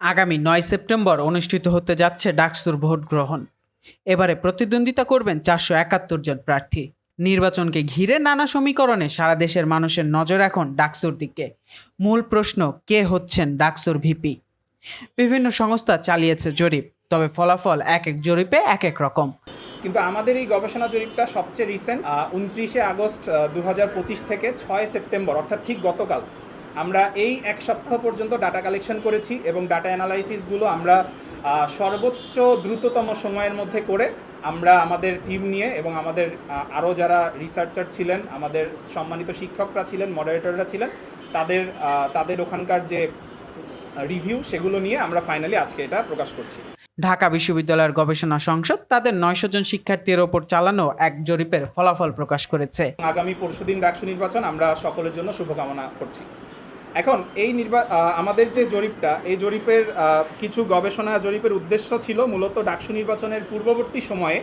আগামী নয় সেপ্টেম্বর অনুষ্ঠিত হতে যাচ্ছে ডাকসুর ভোট গ্রহণ। এবারে প্রতিদ্বন্দ্বিতা করবেন চারশো একাত্তর জন প্রার্থী। নির্বাচনকে ঘিরে নানা সমীকরণে সারা দেশের মানুষের নজর এখন ডাকসুর দিকে। মূল প্রশ্ন, কে হচ্ছেন ডাকসুর ভিপি? বিভিন্ন সংস্থা চালিয়েছে জরিপ, তবে ফলাফল এক এক জরিপে এক এক রকম। কিন্তু আমাদের এই গবেষণা জরিপটা সবচেয়ে রিসেন্ট উনত্রিশে আগস্ট দু হাজার পঁচিশ থেকে ছয় সেপ্টেম্বর, অর্থাৎ ঠিক গতকাল। আমরা এই এক সপ্তাহ পর্যন্ত ডাটা কালেকশন করেছি এবং ডাটা অ্যানালাইসিসগুলো আমরা সর্বোচ্চ দ্রুততম সময়ের মধ্যে করে আমরা আমাদের টিম নিয়ে এবং আমাদের আরও যারা রিসার্চার ছিলেন আমাদের সম্মানিত শিক্ষকরা ছিলেন মডারেটররা ছিলেন তাদের তাদের ওখানকার যে রিভিউ সেগুলো নিয়ে আমরা ফাইনালি আজকে এটা প্রকাশ করছি। ঢাকা বিশ্ববিদ্যালয়ের গবেষণা সংসদ তাদের নয়শো জন শিক্ষার্থীর ওপর চালানো এক জরিপের ফলাফল প্রকাশ করেছে। আগামী পরশুদিন ডাকসু নির্বাচন আমরা সকলের জন্য শুভকামনা করছি। এখন এই নির্বা আমাদের যে জরিপটা, এই জরিপের কিছু গবেষণা জরিপের উদ্দেশ্য ছিল মূলত ডাকসু নির্বাচনের পূর্ববর্তী সময়ে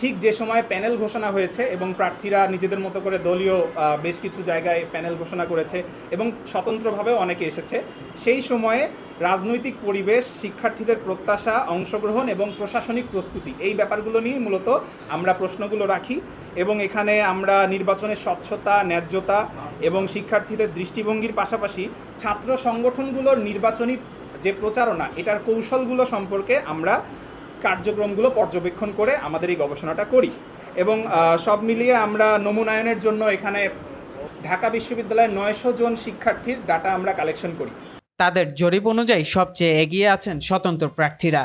ঠিক যে সময়ে প্যানেল ঘোষণা হয়েছে এবং প্রার্থীরা নিজেদের মতো করে দলীয় বেশ কিছু জায়গায় প্যানেল ঘোষণা করেছে এবং স্বতন্ত্রভাবেও অনেকে এসেছে। সেই সময়ে রাজনৈতিক পরিবেশ, শিক্ষার্থীদের প্রত্যাশা, অংশগ্রহণ এবং প্রশাসনিক প্রস্তুতি, এই ব্যাপারগুলো নিয়ে মূলত আমরা প্রশ্নগুলো রাখি এবং এখানে আমরা নির্বাচনের স্বচ্ছতা, ন্যায্যতা এবং শিক্ষার্থীদের দৃষ্টিভঙ্গির পাশাপাশি ছাত্র সংগঠনগুলোর নির্বাচনী যে প্রচারণা এটার কৌশলগুলো সম্পর্কে আমরা কার্যক্রমগুলো পর্যবেক্ষণ করে আমাদের এই গবেষণাটা করি। এবং সব মিলিয়ে আমরা নমুনায়নের জন্য এখানে ঢাকা বিশ্ববিদ্যালয়ের নয়শো জন শিক্ষার্থীর ডাটা আমরা কালেকশন করি। তাদের জরিপ অনুযায়ী সবচেয়ে এগিয়ে আছেন স্বতন্ত্র প্রার্থীরা।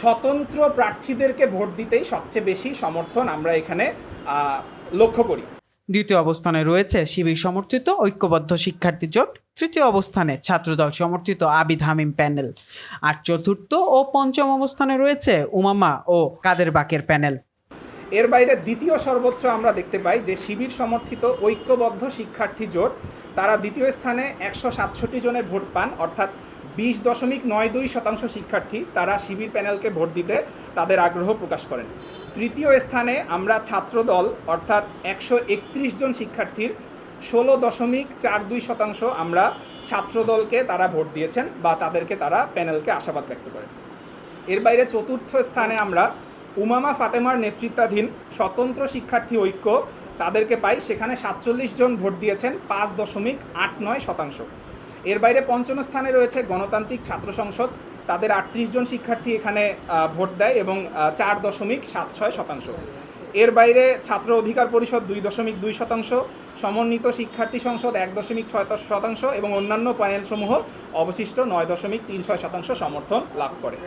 স্বতন্ত্র প্রার্থীদেরকে ভোট দিতেই সবচেয়ে বেশি সমর্থন আমরা এখানে লক্ষ্য করি। দ্বিতীয় অবস্থানে রয়েছে শিবির সমর্থিত ঐক্যবদ্ধ শিক্ষার্থী জোট, তৃতীয় অবস্থানে ছাত্রদল সমর্থিত আবিদ হামিম প্যানেল, আর চতুর্থ ও পঞ্চম অবস্থানে রয়েছে উমামা ও কাদের বাকের প্যানেল। এর বাইরে দ্বিতীয় সর্বোচ্চ আমরা দেখতে পাই যে শিবির সমর্থিত ঐক্যবদ্ধ শিক্ষার্থী জোট, তারা দ্বিতীয় স্থানে একশো সাতষট্টি জনের ভোট পান, অর্থাৎ বিশ দশমিক নয় দুই শতাংশ শিক্ষার্থী তারা শিবির প্যানেলকে ভোট দিতে তাদের আগ্রহ প্রকাশ করেন। তৃতীয় স্থানে আমরা ছাত্রদল, অর্থাৎ একশো একত্রিশ জন শিক্ষার্থীর ষোলো দশমিক চার দুই শতাংশ আমরা ছাত্রদলকে তারা ভোট দিয়েছেন বা তাদেরকে তারা প্যানেলকে আশাবাদ ব্যক্ত করেন। এর বাইরে চতুর্থ স্থানে আমরা উমামা ফাতেমার নেতৃত্বাধীন স্বতন্ত্র শিক্ষার্থী ঐক্য তাদেরকে পাই। সেখানে সাতচল্লিশ জন ভোট দিয়েছেন, পাঁচ দশমিক আট নয় শতাংশ। এর বাইরে পঞ্চম স্থানে রয়েছে গণতান্ত্রিক ছাত্র সংসদ। তাদের আটত্রিশ জন শিক্ষার্থী এখানে ভোট দেয় এবং চার দশমিক সাত ছয় শতাংশ। এর বাইরে ছাত্র অধিকার পরিষদ দুই দশমিক দুই শতাংশ, সমন্বিত শিক্ষার্থী সংসদ এক দশমিক ছয় শতাংশ এবং অন্যান্য প্যানেলসমূহ অবশিষ্ট নয় দশমিক তিন ছয় শতাংশ সমর্থন লাভ করে।